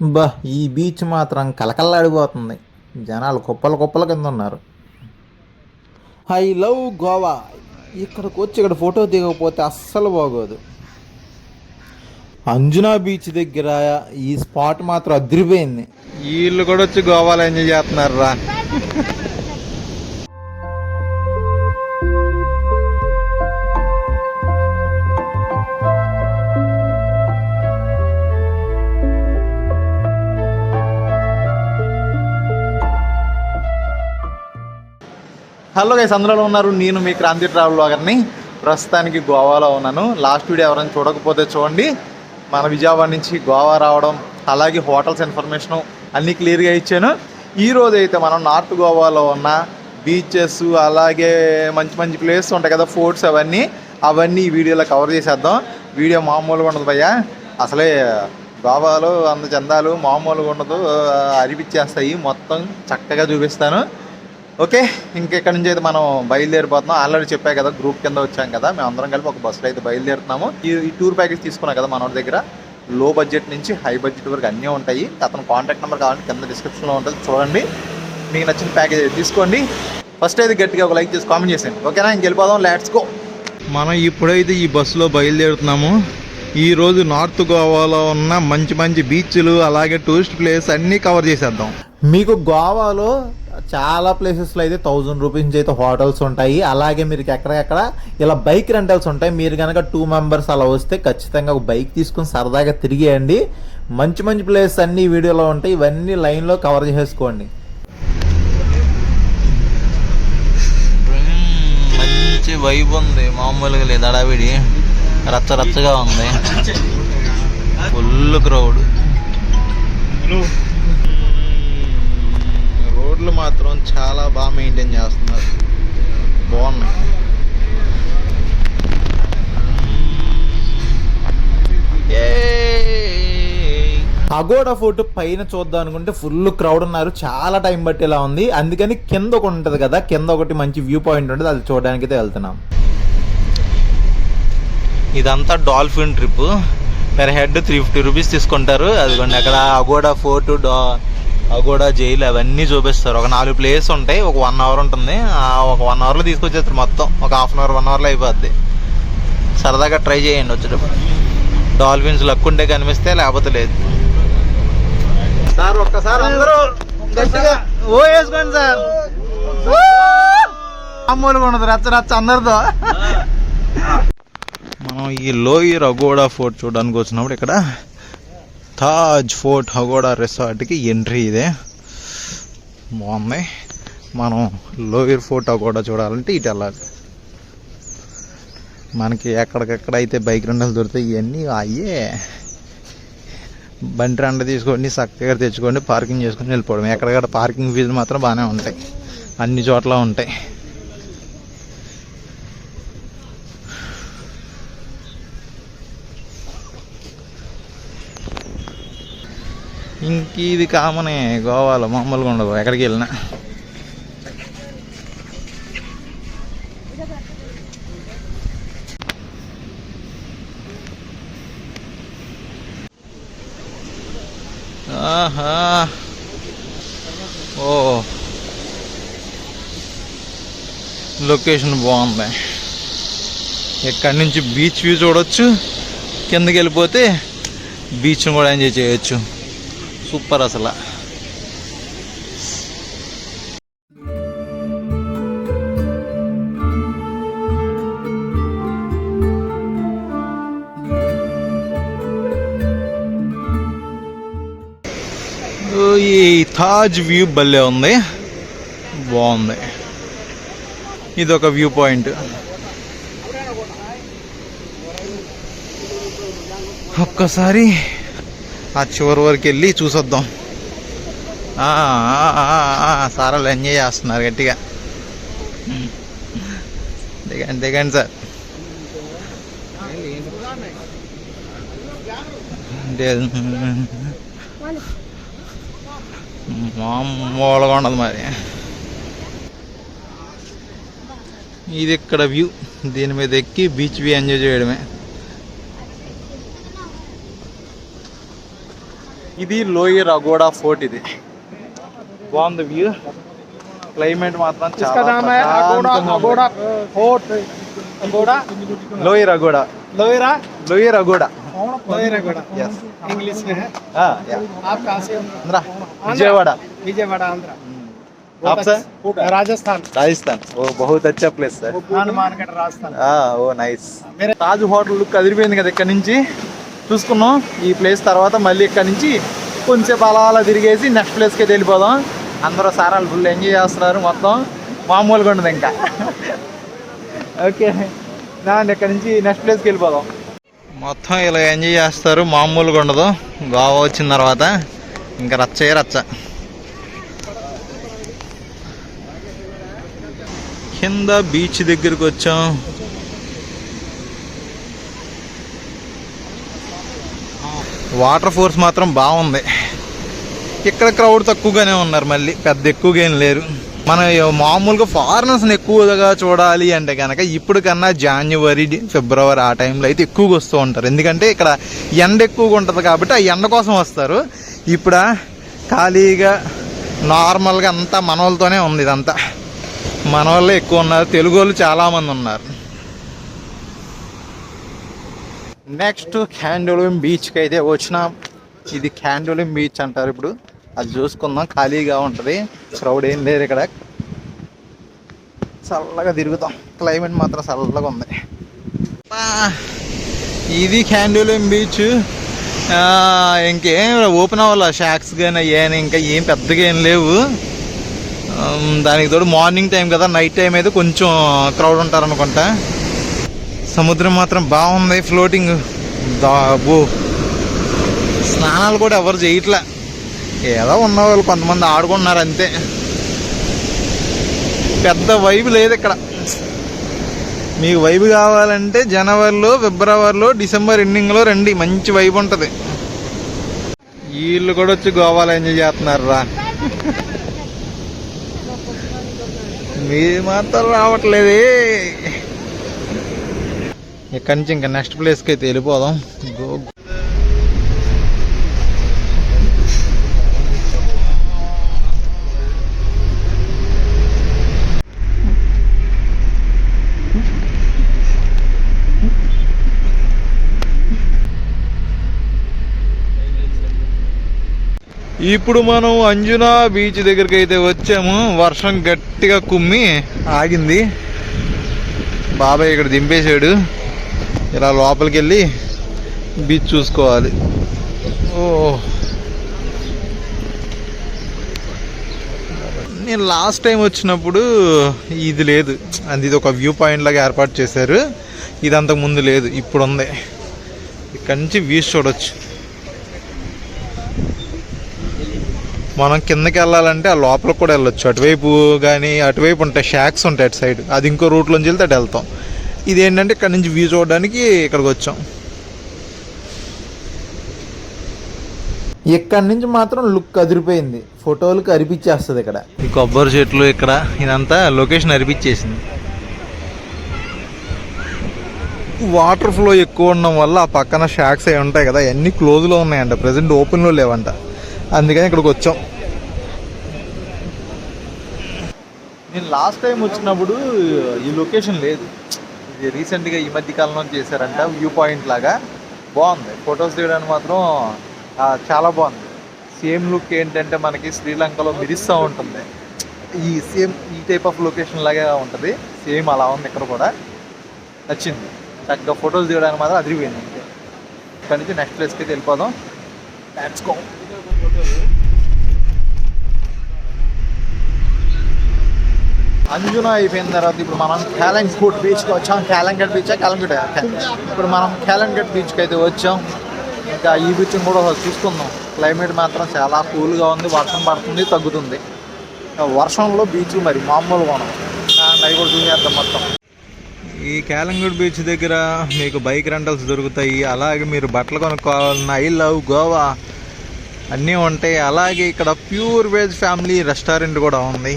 బా ఈ బీచ్ మాత్రం కలకల్లాడిపోతుంది జనాలు కుప్పలు కుప్పల కింద ఉన్నారు. I love Goa. ఇక్కడికి వచ్చి ఇక్కడ ఫోటో దిగకపోతే అస్సలు బాగోదు. అంజనా బీచ్ దగ్గర ఈ స్పాట్ మాత్రం అదిరిపోయింది. వీళ్ళు కూడా వచ్చి గోవాలో ఎంజాయ్ చేస్తున్నారు రా హలో గైస్ అందులో ఉన్నారు. నేను మీ క్రాంతి ట్రావెల్ వాగర్ని ప్రస్తుతానికి గోవాలో ఉన్నాను. లాస్ట్ వీడియో ఎవరైనా చూడకపోతే చూడండి. మన విజయవాడ నుంచి గోవా రావడం అలాగే హోటల్స్ ఇన్ఫర్మేషన్ అన్నీ క్లియర్గా ఇచ్చాను. ఈ అయితే మనం నార్త్ గోవాలో ఉన్న బీచెస్ అలాగే మంచి మంచి ప్లేసెస్ ఉంటాయి కదా ఫోర్ట్స్ అవన్నీ అవన్నీ ఈ వీడియోలో కవర్ చేసేద్దాం. వీడియో మామూలుగా ఉండదు భయ్యా. అసలే గోవాలో అంత చందాలు మామూలుగా ఉండదు. అరిపించేస్తాయి మొత్తం చక్కగా చూపిస్తాను. ఓకే ఇంకెక్కడి నుంచి అయితే మనం బయలుదేరిపోతున్నాం? ఆల్రెడీ చెప్పా కదా గ్రూప్ కింద వచ్చాం కదా మేము అందరం కలిపి ఒక బస్సులో అయితే బయలుదేరుతున్నాము. ఈ ఈ టూర్ ప్యాకేజ్ తీసుకున్నాం కదా మన దగ్గర లో బడ్జెట్ నుంచి హై బడ్జెట్ వరకు అన్నీ ఉంటాయి. అతను కాంటాక్ట్ నెంబర్ కావాలంటే కింద డిస్క్రిప్షన్లో ఉంటుంది చూడండి. మీకు నచ్చిన ప్యాకేజ్ అయితే తీసుకోండి. ఫస్ట్ అయితే గట్టిగా ఒక లైక్ చేసి కామెంట్ చేసేయండి. ఓకేనా? ఇంక వెళ్ళిపోదాం లెట్స్ గో మనం ఇప్పుడైతే ఈ బస్సులో బయలుదేరుతున్నాము. ఈ రోజు నార్త్ గోవాలో ఉన్న మంచి మంచి బీచ్లు అలాగే టూరిస్ట్ ప్లేస్ అన్నీ కవర్ చేసేద్దాం. మీకు గోవాలో చాలా ప్లేసెస్లో అయితే థౌజండ్ రూపీస్ నుంచి అయితే హోటల్స్ ఉంటాయి. అలాగే మీరు ఎక్కడెక్కడ ఇలా బైక్ రెంటల్స్ ఉంటాయి. మీరు కనుక టూ మెంబర్స్ అలా వస్తే ఖచ్చితంగా ఒక బైక్ తీసుకుని సరదాగా తిరిగేయండి. మంచి మంచి ప్లేసెస్ అన్ని వీడియోలో ఉంటాయి. ఇవన్నీ లైన్లో కవర్ చేసుకోండి. మంచి వైబ్ ఉంది. మామూలుగా లేదు. అడావిడి రచ్చ రచ్చగా ఉంది. ఫుల్ క్రౌడ్ రోడ్లు మాత్రం చాలా బాగా మెయింటైన్ చేస్తున్నారు. బాగున్నాయి. అగోడా ఫోటో పైన చూద్దాం అనుకుంటే ఫుల్ క్రౌడ్ ఉన్నారు. చాలా టైం బట్టేలా ఉంది. అందుకని కింద ఒకటి ఉంటుంది కదా కింద ఒకటి మంచి వ్యూ పాయింట్ ఉంటుంది అది చూడడానికి అయితే వెళ్తున్నాం. ఇదంతా dolphin trip. Per head three fifty rupees తీసుకుంటారు. అదిగోండి అక్కడ అగోడా ఫోర్ట్ డా అగోడా జైలు అవన్నీ చూపిస్తారు. ఒక నాలుగు ప్లేస్ ఉంటాయి ఒక వన్ అవర్ ఉంటుంది. ఒక వన్ అవర్లో తీసుకొచ్చేస్తారు మొత్తం. ఒక హాఫ్ అన్ అవర్ వన్ అవర్లో అయిపోద్ది. సరదాగా ట్రై చేయండి వచ్చేటప్పుడు. డాల్ఫిన్స్ లక్ ఉంటే కనిపిస్తే లేకపోతే లేదు. సార్ ఒక్కసారి అందరూ గట్టిగా ఓ వేసుకోండి సార్. మామూలుగా ఉండదు రచ్చ రచ్చ అందరితో. మనం ఈ లోయర్ అగోడా ఫోర్ట్ చూడడానికి వచ్చినప్పుడు ఇక్కడ తాజ్ ఫోర్ట్ అగోడా రిసార్ట్కి ఎంట్రీ ఇదే. బాగుంది. మనం లోయర్ ఫోర్ట్ అగోడా చూడాలంటే ఇటు వెళ్ళాలి. మనకి ఎక్కడికక్కడ అయితే బైక్ రెండలు దొరుకుతాయి ఇవన్నీ అయ్యే. బండి రెండ తీసుకోండి చక్కగా తెచ్చుకోండి పార్కింగ్ చేసుకొని వెళ్ళిపోవడం ఎక్కడికక్కడ పార్కింగ్ ఫీజులు మాత్రం బాగానే ఉంటాయి. అన్ని చోట్ల ఉంటాయి. ఇంక ఇది కామనే గోవాలో మామూలుగా ఉండదు ఎక్కడికి వెళ్ళినా. ఆహా. ఓ. లొకేషన్ బాగుంది. ఎక్కడి నుంచి బీచ్ వ్యూ చూడొచ్చు కిందకి వెళ్ళిపోతే బీచ్ని కూడా ఎంజాయ్ చేయొచ్చు. సూపర్ అసలు. ఓ, ఈ తాజ్ వ్యూ భలే ఉంది. బాగుంది. ఇది ఒక వ్యూ పాయింట్. ఒక్కసారి ఆ చివరి వరకు వెళ్ళి చూసొద్దాం. సారాలు ఎంజాయ్ చేస్తున్నారు గట్టిగా. దిగండి దిగండి సార్. మామూలుగా ఉండదు మరి. ఇది ఇక్కడ వ్యూ. దీని మీద ఎక్కి బీచ్ వ్యూ ఎంజాయ్ చేయడమే. ఇది లోయర్ అగోడా ఫోర్ట్ ఇది బాగుంది వ్యూ క్లైమేట్ మాత్రం इसका చాలా नाम है Aguada Aguada fort Aguada lower Aguada lower lower Aguada lower Aguada Yes. English में है Ah, yeah. आप कहाँ से हो आंध्रा विजयवाड़ा विजयवाड़ा आंध्रा आप सर राजस्थान రాజస్థాన్ ఓ బహుత్ అచ్చా place sir Hanumangarh Rajasthan oh nice Taj hotel look అదిరిపోయింది కదా ఇక్కడ నుంచి చూసుకున్నాం. ఈ ప్లేస్ తర్వాత మళ్ళీ ఇక్కడ నుంచి కొంచెంసేపు అలా అలా తిరిగేసి నెక్స్ట్ ప్లేస్కి వెళ్ళిపోదాం. అందరూ సారాలు ఫుల్ ఎంజాయ్ చేస్తున్నారు మొత్తం. మామూలుగా ఉండదు ఇంకా. ఓకే. దాని ఇక్కడ నుంచి నెక్స్ట్ ప్లేస్కి వెళ్ళిపోదాం. మొత్తం ఇలా ఎంజాయ్ చేస్తారు. మామూలుగా ఉండదు. గోవా వచ్చిన తర్వాత ఇంకా రచ్చే రచ్చ. కింద బీచ్ దగ్గరికి వచ్చాం. వాటర్ ఫోర్స్ మాత్రం బాగుంది. ఇక్కడ క్రౌడ్ తక్కువగానే ఉన్నారు మళ్ళీ. పెద్ద ఎక్కువగా ఏం లేరు. మనం మామూలుగా ఫారినర్స్ని ఎక్కువగా చూడాలి అంటే కనుక ఇప్పుడు కన్నా జాన్యువరి ఫిబ్రవరి ఆ టైంలో అయితే ఎక్కువగా వస్తూ ఉంటారు. ఎందుకంటే ఇక్కడ ఎండ ఎక్కువగా ఉంటుంది కాబట్టి ఆ ఎండ కోసం వస్తారు. ఇప్పుడు ఖాళీగా నార్మల్గా అంతా మనవాళ్ళతోనే ఉంది ఇదంతా. మన వాళ్ళే ఎక్కువ ఉన్నారు. తెలుగు వాళ్ళు చాలామంది ఉన్నారు. నెక్స్ట్ క్యాండోలిం బీచ్కి అయితే వచ్చినాం. ఇది క్యాండోలిం బీచ్ అంటారు ఇప్పుడు. అది చూసుకుందాం. ఖాళీగా ఉంటుంది. క్రౌడ్ ఏం లేదు ఇక్కడ. చల్లగా తిరుగుతాం. క్లైమేట్ మాత్రం చల్లగా ఉంది. ఇది క్యాండోలిం బీచ్ ఇంకేం ఓపెన్ అవ్వాలి? షాక్స్ కానీ ఏం ఇంకా ఏం పెద్దగా ఏం లేవు. దానికి తోడు మార్నింగ్ టైం కదా. నైట్ టైం అయితే కొంచెం క్రౌడ్ ఉంటారు అనుకుంటా సముద్రం మాత్రం బాగుంది ఫ్లోటింగ్ దాబో స్నానాలు కూడా ఎవరు చేయట్లే. ఏదో ఉన్నవాళ్ళు కొంతమంది ఆడుకుంటున్నారు అంతే. పెద్ద వైబు లేదు ఇక్కడ. మీకు వైబు కావాలంటే జనవరిలో ఫిబ్రవరిలో డిసెంబర్ ఎండింగ్లో రండి. మంచి వైబ్ ఉంటుంది. వీళ్ళు కూడా వచ్చి గోవాలో ఎంజాయ్ చేస్తున్నారు రా మీరు మాత్రం రావట్లేదే. ఇక్కడి నుంచి ఇంకా నెక్స్ట్ ప్లేస్కి అయితే వెళ్ళిపోదాం. గో. ఇప్పుడు మనం అంజునా బీచ్ దగ్గరికి అయితే వచ్చాము. వర్షం గట్టిగా కుమ్మి ఆగింది. బాబాయ్ ఇక్కడ దింపేశాడు. ఇలా లోపలికి వెళ్ళి బీచ్ చూసుకోవాలి. ఓ. నేను లాస్ట్ టైం వచ్చినప్పుడు ఇది లేదు. అది ఇది ఒక వ్యూ పాయింట్ లాగా ఏర్పాటు చేశారు. ఇది అంతకు ముందు లేదు. ఇప్పుడు ఉంది. ఇక్కడ నుంచి వ్యూస్ చూడొచ్చు. మనం కిందకి వెళ్ళాలంటే ఆ లోపలికి కూడా వెళ్ళొచ్చు. అటువైపు కానీ అటువైపు ఉంటాయి షాక్స్ ఉంటాయి అటు సైడ్ అది ఇంకో రూట్లోంచి వెళ్తే అటు వెళ్తాం. ఇది ఏంటంటే ఇక్కడ నుంచి వ్యూ చూడడానికి ఇక్కడికి వచ్చాం. ఇక్కడి నుంచి మాత్రం లుక్ అదిరిపోయింది. ఫోటోలకు అరిపించేస్తుంది ఇక్కడ. ఈ కొబ్బరి చెట్లు ఇక్కడ ఇదంతా లొకేషన్ అనిపించేసింది వాటర్ ఫ్లో ఎక్కువ ఉండడం వల్ల ఆ పక్కన షాక్స్ అవి ఉంటాయి కదా అన్నీ క్లోజ్లో ఉన్నాయంట. ప్రజెంట్ ఓపెన్లో లేవంట. అందుకని ఇక్కడికి వచ్చాం. నేను లాస్ట్ టైం వచ్చినప్పుడు ఈ లొకేషన్ లేదు. రీసెంట్గా ఈ మధ్య కాలంలో చేశారంట వ్యూ పాయింట్ లాగా. బాగుంది. ఫొటోస్ తీయడానికి మాత్రం చాలా బాగుంది. సేమ్ లుక్ ఏంటంటే మనకి శ్రీలంకలో మిరిస్తూ ఉంటుంది. ఈ సేమ్ ఈ టైప్ ఆఫ్ లొకేషన్ లాగా ఉంటుంది. సేమ్ అలా ఉంది ఇక్కడ కూడా. నచ్చింది. చక్కగా ఫొటోస్ తీయడానికి మాత్రం అదిరిపోయింది. అంతే ఇక్కడ నుంచి నెక్స్ట్ ప్లేస్కి అయితే వెళ్ళిపోదాం. లెట్స్ గో అంజునా అయిపోయిన తర్వాత ఇప్పుడు మనం క్యాలంగట్ బీచ్కి వచ్చాం. క్యాలంగట్ బీచ్? క్యాలంగట్ ఇప్పుడు మనం క్యాలంగట్ బీచ్కి అయితే వచ్చాం. ఇంకా ఈ బీచ్ కూడా చూసుకుందాం. క్లైమేట్ మాత్రం చాలా కూల్గా ఉంది వర్షం పడుతుంది తగ్గుతుంది. వర్షంలో బీచ్ మరి మామూలు మనం అవి కూడా చూసేద్దాం మొత్తం. ఈ కేలంగూడ్ బీచ్ దగ్గర మీకు బైక్ రెంటల్స్ దొరుకుతాయి. అలాగే మీరు బట్టలు కొనుక్కోవాలన్న ఐ లవ్ గోవా అన్నీ ఉంటాయి. అలాగే ఇక్కడ ప్యూర్ వెజ్ ఫ్యామిలీ రెస్టారెంట్ కూడా ఉంది.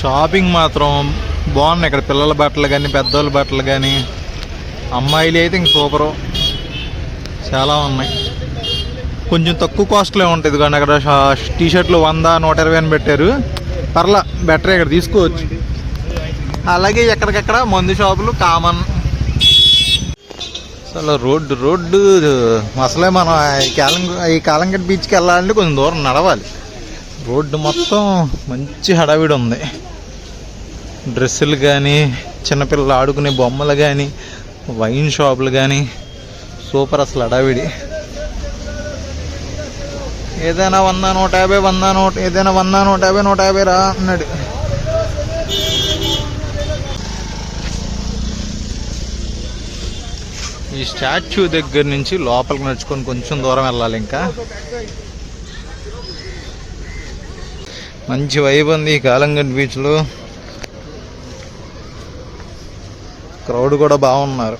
షాపింగ్ మాత్రం బాగున్నాయి. ఇక్కడ పిల్లల బట్టలు కానీ పెద్దోళ్ళ బట్టలు కానీ అమ్మాయిలు అయితే ఇంక సూపరు చాలా ఉన్నాయి. కొంచెం తక్కువ కాస్ట్లో ఉంటుంది కానీ అక్కడ టీ షర్ట్లు వంద నూట ఇరవై అని పెట్టారు. పర్లా బెటర్ ఇక్కడ తీసుకోవచ్చు. అలాగే ఎక్కడికక్కడ మందు షాపులు కామన్ అసలు రోడ్డు రోడ్డు అసలే మనం ఈ కాలం ఈ కాలంగట్ బీచ్కి వెళ్ళాలంటే కొంచెం దూరం నడవాలి. రోడ్డు మొత్తం మంచి హడావిడి ఉంది. డ్రెస్సులు కానీ చిన్నపిల్లలు ఆడుకునే బొమ్మలు కానీ వైన్ షాపులు కానీ సూపర్ అసలు హడావిడి. ఏదైనా వంద నూట యాభై వంద నూట ఏదైనా వంద నూట యాభై నూట యాభై రా అన్నాడు. ఈ స్టాచ్యూ దగ్గర నుంచి లోపలికి నడుచుకొని కొంచెం దూరం వెళ్ళాలి ఇంకా. మంచి వైబ్ ఉంది ఈ కాలంగట్ బీచ్లో క్రౌడ్ కూడా బాగున్నారు.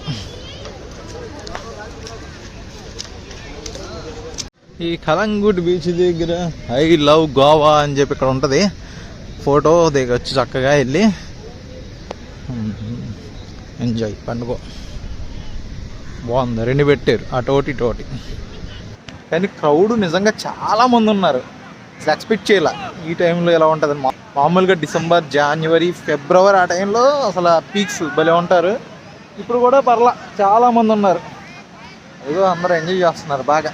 ఈ కలంగుట్ బీచ్ దగ్గర ఐ లవ్ గోవా అని చెప్పి ఇక్కడ ఉంటుంది. ఫోటో దిగొచ్చు చక్కగా వెళ్ళి. ఎంజాయ్ పండుగ. బాగుంది. రెండు పెట్టారు. అటోటి ఇటోటి. కానీ క్రౌడ్ నిజంగా చాలా మంది ఉన్నారు. అసలు ఎక్స్పెక్ట్ చేయాల. ఈ టైంలో ఎలా ఉంటుంది మా- మామూలుగా డిసెంబర్ జనవరి ఫిబ్రవరి ఆ టైంలో అసలు పీక్స్ భలే ఉంటారు. ఇప్పుడు కూడా పర్లా చాలా మంది ఉన్నారు. ఏదో అందరూ ఎంజాయ్ చేస్తున్నారు బాగా.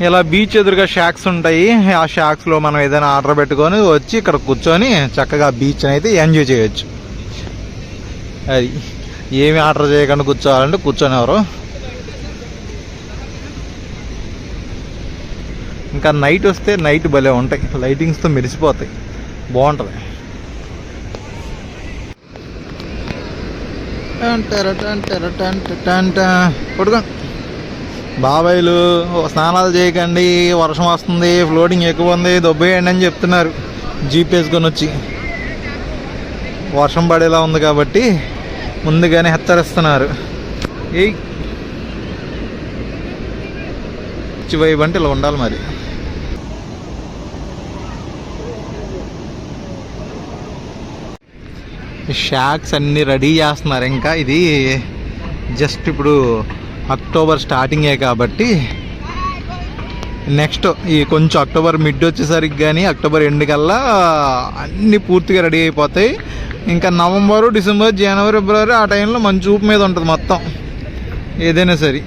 ఇలా బీచ్ ఎదురుగా షాక్స్ ఉంటాయి. ఆ షాక్స్లో మనం ఏదైనా ఆర్డర్ పెట్టుకొని వచ్చి ఇక్కడ కూర్చొని చక్కగా బీచ్ అయితే ఎంజాయ్ చేయొచ్చు. అది ఏమి ఆర్డర్ చేయకుండా కూర్చోవాలంటే కూర్చొని ఎవరు ఇంకా నైట్ వస్తే నైట్ భలే ఉంటాయి. లైటింగ్స్తో మెరిసిపోతాయి. బాగుంటుంది. పడుకో బాబాయిలు స్నానాలు చేయకండి వర్షం వస్తుంది ఫ్లోటింగ్ ఎక్కువ ఉంది దొబ్బేయండి అని చెప్తున్నారు. జీప్ వేసుకొని వచ్చి వర్షం పడేలా ఉంది కాబట్టి ముందుగానే హెచ్చరిస్తున్నారు ఏ పిచ్చి వైబ్ అంటే ఇలా ఉండాలి మరి. షాక్స్ అన్నీ రెడీ చేస్తున్నారు. ఇంకా ఇది జస్ట్ ఇప్పుడు అక్టోబర్ స్టార్టింగే కాబట్టి నెక్స్ట్ ఈ కొంచెం అక్టోబర్ మిడ్ వచ్చేసరికి కానీ అక్టోబర్ ఎండ్ కల్లా అన్నీ పూర్తిగా రెడీ అయిపోతాయి. ఇంకా నవంబరు డిసెంబర్ జనవరి ఫిబ్రవరి ఆ టైంలో మంచి ఊపు మీద ఉంటుంది మొత్తం. ఏదైనా సరే.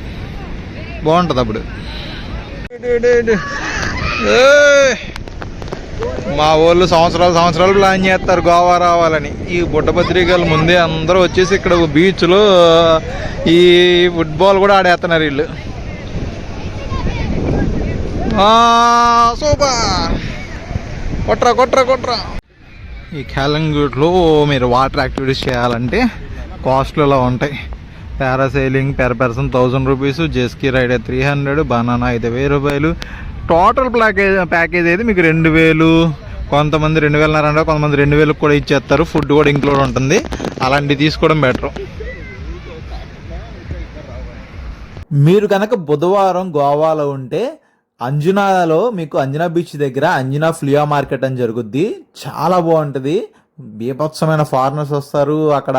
బాగుంటుంది అప్పుడు. మా వాళ్ళు సంవత్సరాలు సంవత్సరాలు ప్లాన్ చేస్తారు గోవా రావాలని. ఈ బుట్టపత్రికలు ముందే అందరూ వచ్చేసి ఇక్కడ బీచ్లో ఈ ఫుట్బాల్ కూడా ఆడేస్తున్నారు వీళ్ళు. సూపర్. కొట్రా కొట్రా కొట్రా. ఈ క్యాలంగూట్లో మీరు వాటర్ యాక్టివిటీస్ చేయాలంటే కాస్ట్లు ఇలా ఉంటాయి. Parasailing per person thousand rupees jet ski ride three hundred banana ఐదు వెయ్యి రూపాయలు. టోటల్ ప్యాకేజ్ ప్యాకేజ్ అయితే మీకు రెండు వేలు కొంతమంది రెండు వేల అంటే కొంతమంది రెండు వేలకు కూడా ఇచ్చేస్తారు. ఫుడ్ కూడా ఇంక్లూడ్ ఉంటుంది. అలాంటివి తీసుకోవడం బెటర్ మీరు కనుక బుధవారం గోవాలో ఉంటే అంజునాలో మీకు అంజనా బీచ్ దగ్గర అంజనా ఫ్లియా మార్కెట్ అని జరుగుద్ది. చాలా బాగుంటుంది. బీభత్సమైన ఫారినర్స్ వస్తారు. అక్కడ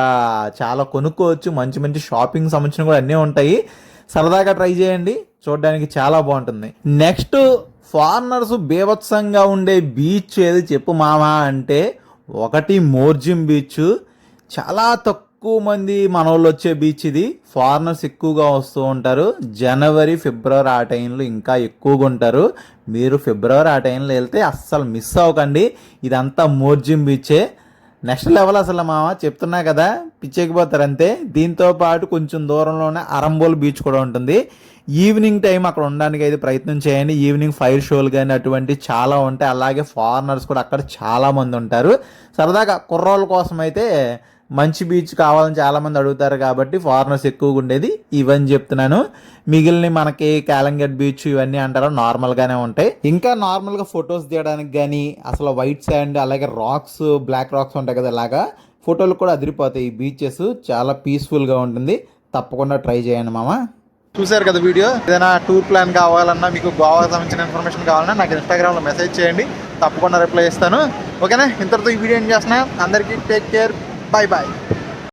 చాలా కొనుక్కోవచ్చు. మంచి మంచి షాపింగ్ సంబంధించిన కూడా అన్నీ ఉంటాయి. సరదాగా ట్రై చేయండి. చూడడానికి చాలా బాగుంటుంది. నెక్స్ట్ ఫారినర్స్ బీభత్సంగా ఉండే బీచ్ ఏది చెప్పు మామా అంటే ఒకటి మోర్జిం బీచ్. చాలా తక్కువ ఎక్కువ మంది మనోళ్ళు వచ్చే బీచ్ ఇది. ఫారినర్స్ ఎక్కువగా వస్తూ ఉంటారు. జనవరి ఫిబ్రవరి ఆ టైంలో ఇంకా ఎక్కువగా ఉంటారు. మీరు ఫిబ్రవరి ఆ టైంలో వెళ్తే అస్సలు మిస్ అవ్వకండి. ఇదంతా మోర్జిం బీచే నెక్స్ట్ లెవెల్ అసలు మామ చెప్తున్నా కదా పిచ్చెక్కిపోతారు అంతే. దీంతో పాటు కొంచెం దూరంలోనే అరంబోల్ బీచ్ కూడా ఉంటుంది. ఈవినింగ్ టైం అక్కడ ఉండడానికి అయితే ప్రయత్నం చేయండి. ఈవినింగ్ ఫైర్ షోలు కానీ అటువంటి చాలా ఉంటాయి. అలాగే ఫారినర్స్ కూడా అక్కడ చాలామంది ఉంటారు. సరదాగా కుర్రోళ్ళ కోసం అయితే మంచి బీచ్ కావాలని చాలా మంది అడుగుతారు కాబట్టి ఫారినర్స్ ఎక్కువగా ఉండేది ఇవని చెప్తున్నాను. మిగిలిన మనకి కాలంగట్ బీచ్ ఇవన్నీ అంటారా నార్మల్గానే ఉంటాయి. ఇంకా నార్మల్గా ఫొటోస్ తీయడానికి కానీ అసలు వైట్ శాండ్ అలాగే రాక్స్ బ్లాక్ రాక్స్ ఉంటాయి కదా ఇలాగా ఫోటోలు కూడా అదిరిపోతాయి ఈ బీచెస్ చాలా పీస్ఫుల్గా ఉంటుంది. తప్పకుండా ట్రై చేయండి మామ. చూశారు కదా వీడియో? ఏదైనా టూర్ ప్లాన్ కావాలన్నా మీకు గోవాకి సంబంధించిన ఇన్ఫర్మేషన్ కావాలన్నా నాకు ఇన్స్టాగ్రామ్లో మెసేజ్ చేయండి. తప్పకుండా రిప్లై ఇస్తాను ఓకేనా? ఇంతటితో ఈ వీడియో ఏం చేస్తున్నా. అందరికీ టేక్ కేర్ Bye-bye.